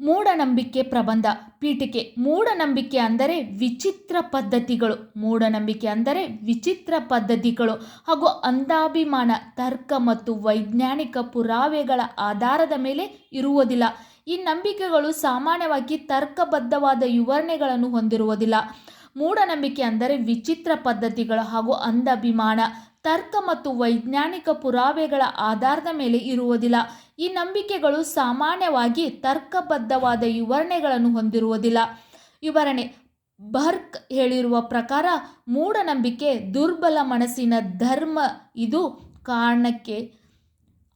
ಮೂಢನಂಬಿಕೆ ಪ್ರಬಂಧ. ಪೀಠಿಕೆ, ಮೂಢನಂಬಿಕೆ ಅಂದರೆ ವಿಚಿತ್ರ ಪದ್ಧತಿಗಳು. ಮೂಢನಂಬಿಕೆ ಅಂದರೆ ವಿಚಿತ್ರ ಪದ್ಧತಿಗಳು. ಹಾಗೂ ಅಂಧಾಭಿಮಾನ, ತರ್ಕ ಮತ್ತು ವೈಜ್ಞಾನಿಕ ಪುರಾವೆಗಳ ಆಧಾರದ ಮೇಲೆ ಇರುವುದಿಲ್ಲ. ಈ ನಂಬಿಕೆಗಳು ಸಾಮಾನ್ಯವಾಗಿ ತರ್ಕಬದ್ಧವಾದ ವಿವರಣೆಗಳನ್ನು ಹೊಂದಿರುವುದಿಲ್ಲ. ಮೂಢನಂಬಿಕೆ ಅಂದರೆ ವಿಚಿತ್ರ ಪದ್ಧತಿಗಳು ಹಾಗೂ ಅಂಧಾಭಿಮಾನ ತರ್ಕ ಮತ್ತು ವೈಜ್ಞಾನಿಕ ಪುರಾವೆಗಳ ಆಧಾರದ ಮೇಲೆ ಇರುವುದಿಲ್ಲ. ಈ ನಂಬಿಕೆಗಳು ಸಾಮಾನ್ಯವಾಗಿ ತರ್ಕಬದ್ಧವಾದ ವಿವರಣೆಗಳನ್ನು ಹೊಂದಿರುವುದಿಲ್ಲ. ವಿವರಣೆ, ಬರ್ಕ್ ಹೇಳಿರುವ ಪ್ರಕಾರ, ಮೂಢನಂಬಿಕೆ, ದುರ್ಬಲ ಮನಸ್ಸಿನ ಧರ್ಮ, ಇದು ಕಾರಣಕ್ಕೆ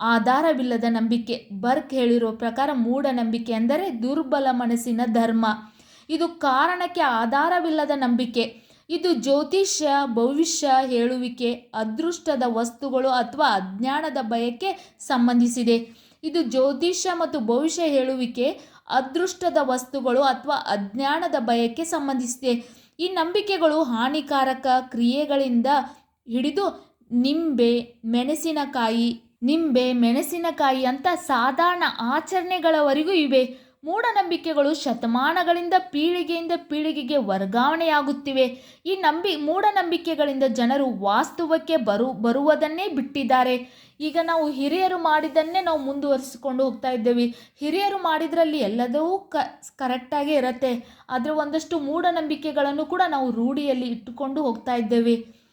ಆಧಾರವಿಲ್ಲದ ನಂಬಿಕೆ. ಬರ್ಕ್ ಹೇಳಿರುವ ಪ್ರಕಾರ, ಮೂಢನಂಬಿಕೆ ಅಂದರೆ ದುರ್ಬಲ ಮನಸ್ಸಿನ ಧರ್ಮ. ಇದು ಕಾರಣಕ್ಕೆ ಆಧಾರವಿಲ್ಲದ ನಂಬಿಕೆ. ಇದು ಜ್ಯೋತಿಷ್ಯ, ಭವಿಷ್ಯ ಹೇಳುವಿಕೆ, ಅದೃಷ್ಟದ ವಸ್ತುಗಳು ಅಥವಾ ಅಜ್ಞಾನದ ಭಯಕ್ಕೆ ಸಂಬಂಧಿಸಿದೆ. ಇದು ಜ್ಯೋತಿಷ್ಯ ಮತ್ತು ಭವಿಷ್ಯ ಹೇಳುವಿಕೆ, ಅದೃಷ್ಟದ ವಸ್ತುಗಳು ಅಥವಾ ಅಜ್ಞಾನದ ಭಯಕ್ಕೆ ಸಂಬಂಧಿಸಿದೆ. ಈ ನಂಬಿಕೆಗಳು ಹಾನಿಕಾರಕ ಕ್ರಿಯೆಗಳಿಂದ ಹಿಡಿದು ನಿಂಬೆ, ಮೆಣಸಿನಕಾಯಿ ನಿಂಬೆ, ಮೆಣಸಿನಕಾಯಿ ಅಂತ ಸಾಧಾರಣ ಆಚರಣೆಗಳವರೆಗೂ ಇವೆ. ಮೂಢನಂಬಿಕೆಗಳು ಶತಮಾನಗಳಿಂದ ಪೀಳಿಗೆಯಿಂದ ಪೀಳಿಗೆಗೆ ವರ್ಗಾವಣೆಯಾಗುತ್ತಿವೆ. ಈ ನಂಬಿ ಮೂಢನಂಬಿಕೆಗಳಿಂದ ಜನರು ವಾಸ್ತವಕ್ಕೆ ಬರು, ಬರುವುದನ್ನೇ ಬಿಟ್ಟಿದ್ದಾರೆ. ಈಗ ನಾವು ಹಿರಿಯರು ಮಾಡಿದ್ದನ್ನೇ ನಾವು ಮುಂದುವರಿಸಿಕೊಂಡು ಹೋಗ್ತಾ ಇದ್ದೇವೆ. ಹಿರಿಯರು ಮಾಡಿದ್ರಲ್ಲಿ ಎಲ್ಲದೂ ಕ, ಕರೆಕ್ಟಾಗೇ ಇರುತ್ತೆ. ಆದರೆ ಒಂದಷ್ಟು ಮೂಢನಂಬಿಕೆಗಳನ್ನು ಕೂಡ ನಾವು ರೂಢಿಯಲ್ಲಿ ಇಟ್ಟುಕೊಂಡು ಹೋಗ್ತಾ ಇದ್ದೇವೆ.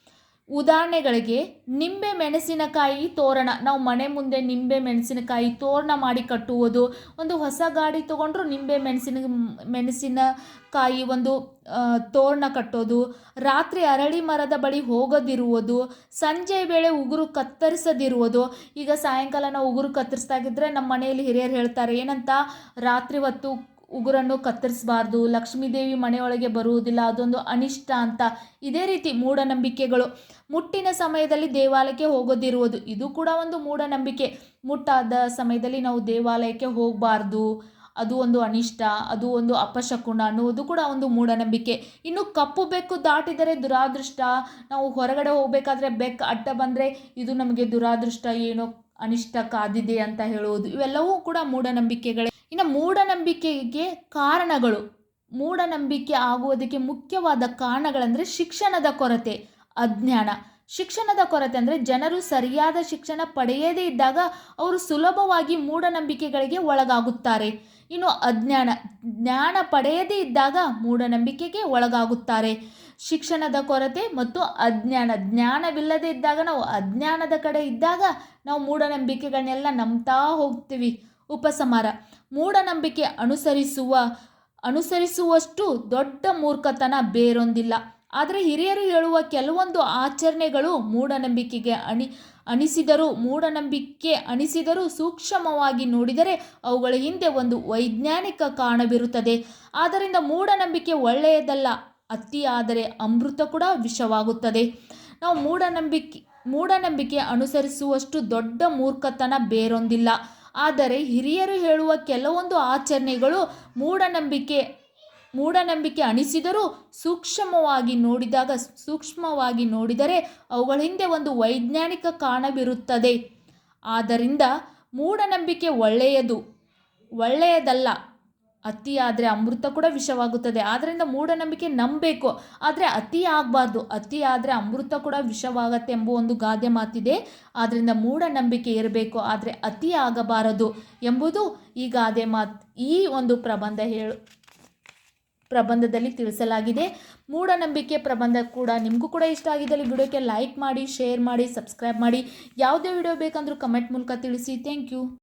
ಉದಾಹರಣೆಗಳಿಗೆ, ನಿಂಬೆ ಮೆಣಸಿನಕಾಯಿ ತೋರಣ. ನಾವು ಮನೆ ಮುಂದೆ ನಿಂಬೆ ಮೆಣಸಿನಕಾಯಿ ತೋರಣ ಮಾಡಿ ಕಟ್ಟುವುದು. ಒಂದು ಹೊಸ ಗಾಡಿ ತೊಗೊಂಡ್ರು ನಿಂಬೆ ಮೆಣಸಿನ, ಮೆಣಸಿನಕಾಯಿ ಒಂದು ತೋರಣ ಕಟ್ಟೋದು. ರಾತ್ರಿ ಅರಳಿ ಮರದ ಬಳಿ ಹೋಗದಿರುವುದು. ಸಂಜೆ ವೇಳೆ ಉಗುರು ಕತ್ತರಿಸದಿರುವುದು. ಈಗ ಸಾಯಂಕಾಲ ನಾವು ಉಗುರು ಕತ್ತರಿಸ್ದಾಗಿದ್ರೆ ನಮ್ಮ ಮನೆಯಲ್ಲಿ ಹಿರಿಯರು ಹೇಳ್ತಾರೆ, ಏನಂತ? ರಾತ್ರಿ ಹೊತ್ತು ಉಗುರನ್ನು ಕತ್ತರಿಸಬಾರ್ದು, ಲಕ್ಷ್ಮೀದೇವಿ ಮನೆಯೊಳಗೆ ಬರುವುದಿಲ್ಲ, ಅದೊಂದು ಅನಿಷ್ಟ ಅಂತ. ಇದೇ ರೀತಿ ಮೂಢನಂಬಿಕೆಗಳು. ಮುಟ್ಟಿನ ಸಮಯದಲ್ಲಿ ದೇವಾಲಯಕ್ಕೆ ಹೋಗೋದಿರುವುದು, ಇದು ಕೂಡ ಒಂದು ಮೂಢನಂಬಿಕೆ. ಮುಟ್ಟಾದ ಸಮಯದಲ್ಲಿ ನಾವು ದೇವಾಲಯಕ್ಕೆ ಹೋಗಬಾರ್ದು, ಅದು ಒಂದು ಅನಿಷ್ಟ, ಅದು ಒಂದು ಅಪಶಕುನ ಅನ್ನುವುದು ಕೂಡ ಒಂದು ಮೂಢನಂಬಿಕೆ. ಇನ್ನು ಕಪ್ಪು ಬೆಕ್ಕು ದಾಟಿದರೆ ದುರಾದೃಷ್ಟ, ನಾವು ಹೊರಗಡೆ ಹೋಗಬೇಕಾದ್ರೆ ಬೆಕ್ಕು ಅಡ್ಡ ಬಂದರೆ ಇದು ನಮಗೆ ದುರಾದೃಷ್ಟ, ಏನೋ ಅನಿಷ್ಟ ಕಾದಿದೆ ಅಂತ ಹೇಳುವುದು. ಇವೆಲ್ಲವೂ ಕೂಡ ಮೂಢನಂಬಿಕೆಗಳೇ. ಇನ್ನು ಮೂಢನಂಬಿಕೆಗೆ ಕಾರಣಗಳು. ಮೂಢನಂಬಿಕೆ ಆಗುವುದಕ್ಕೆ ಮುಖ್ಯವಾದ ಕಾರಣಗಳಂದರೆ ಶಿಕ್ಷಣದ ಕೊರತೆ, ಅಜ್ಞಾನ. ಶಿಕ್ಷಣದ ಕೊರತೆ ಅಂದರೆ ಜನರು ಸರಿಯಾದ ಶಿಕ್ಷಣ ಪಡೆಯದೇ ಇದ್ದಾಗ ಅವರು ಸುಲಭವಾಗಿ ಮೂಢನಂಬಿಕೆಗಳಿಗೆ ಒಳಗಾಗುತ್ತಾರೆ. ಇನ್ನು ಅಜ್ಞಾನ, ಜ್ಞಾನ ಪಡೆಯದೇ ಇದ್ದಾಗ ಮೂಢನಂಬಿಕೆಗೆ ಒಳಗಾಗುತ್ತಾರೆ. ಶಿಕ್ಷಣದ ಕೊರತೆ ಮತ್ತು ಅಜ್ಞಾನ, ಜ್ಞಾನವಿಲ್ಲದೆ ಇದ್ದಾಗ ನಾವು ಅಜ್ಞಾನದ ಕಡೆ ಇದ್ದಾಗ ನಾವು ಮೂಢನಂಬಿಕೆಗಳನ್ನೆಲ್ಲ ನಂಬ್ತಾ ಹೋಗ್ತೀವಿ. ಉಪಸಂಹಾರ ಮೂಢನಂಬಿಕೆ ಅನುಸರಿಸುವ, ಅನುಸರಿಸುವಷ್ಟು ದೊಡ್ಡ ಮೂರ್ಖತನ ಬೇರೊಂದಿಲ್ಲ. ಆದರೆ ಹಿರಿಯರು ಹೇಳುವ ಕೆಲವೊಂದು ಆಚರಣೆಗಳು ಮೂಢನಂಬಿಕೆಗೆ ಅಣಿ ಅಣಿಸಿದರೂ ಮೂಢನಂಬಿಕೆ ಅಣಿಸಿದರೂ ಸೂಕ್ಷ್ಮವಾಗಿ ನೋಡಿದರೆ ಅವುಗಳ ಹಿಂದೆ ಒಂದು ವೈಜ್ಞಾನಿಕ ಕಾರಣವಿರುತ್ತದೆ ಆದ್ದರಿಂದ ಮೂಢನಂಬಿಕೆ ಒಳ್ಳೆಯದಲ್ಲ, ಅತಿಯಾದರೆ ಅಮೃತ ಕೂಡ ವಿಷವಾಗುತ್ತದೆ. ನಾವು ಮೂಢನಂಬಿಕೆ ಮೂಢನಂಬಿಕೆ ಅನುಸರಿಸುವಷ್ಟು ದೊಡ್ಡ ಮೂರ್ಖತನ ಬೇರೊಂದಿಲ್ಲ. ಆದರೆ ಹಿರಿಯರು ಹೇಳುವ ಕೆಲವೊಂದು ಆಚರಣೆಗಳು ಮೂಢನಂಬಿಕೆ ಮೂಢನಂಬಿಕೆ ಅನಿಸಿದರೂ ಸೂಕ್ಷ್ಮವಾಗಿ ನೋಡಿದಾಗ, ಸೂಕ್ಷ್ಮವಾಗಿ ನೋಡಿದರೆ ಅವುಗಳ ಹಿಂದೆ ಒಂದು ವೈಜ್ಞಾನಿಕ ಕಾರಣವಿರುತ್ತದೆ ಆದ್ದರಿಂದ ಮೂಢನಂಬಿಕೆ ಒಳ್ಳೆಯದು, ಒಳ್ಳೆಯದಲ್ಲ. ಅತಿಯಾದರೆ ಅಮೃತ ಕೂಡ ವಿಷವಾಗುತ್ತದೆ. ಆದ್ದರಿಂದ ಮೂಢನಂಬಿಕೆ ನಂಬಬೇಕು ಆದರೆ ಅತಿ ಆಗಬಾರ್ದು. ಅತಿ ಆದರೆ ಅಮೃತ ಕೂಡ ವಿಷವಾಗತ್ತೆ ಎಂಬ ಒಂದು ಗಾದೆ ಮಾತಿದೆ. ಆದ್ದರಿಂದ ಮೂಢನಂಬಿಕೆ ಇರಬೇಕು. ಆದರೆ ಅತಿ ಆಗಬಾರದು ಎಂಬುದು ಈ ಗಾದೆ ಮಾತು, ಈ ಒಂದು ಪ್ರಬಂಧ ಹೇಳು, ಪ್ರಬಂಧದಲ್ಲಿ ತಿಳಿಸಲಾಗಿದೆ. ಮೂಢನಂಬಿಕೆ ಪ್ರಬಂಧ ಕೂಡ ನಿಮಗೂ ಕೂಡ ಇಷ್ಟ ಆಗಿದ್ದಲ್ಲಿ ವಿಡಿಯೋಕ್ಕೆ ಲೈಕ್ ಮಾಡಿ, ಶೇರ್ ಮಾಡಿ, ಸಬ್ಸ್ಕ್ರೈಬ್ ಮಾಡಿ. ಯಾವುದೇ ವಿಡಿಯೋ ಬೇಕಂದರೂ ಕಮೆಂಟ್ ಮೂಲಕ ತಿಳಿಸಿ. Thank you.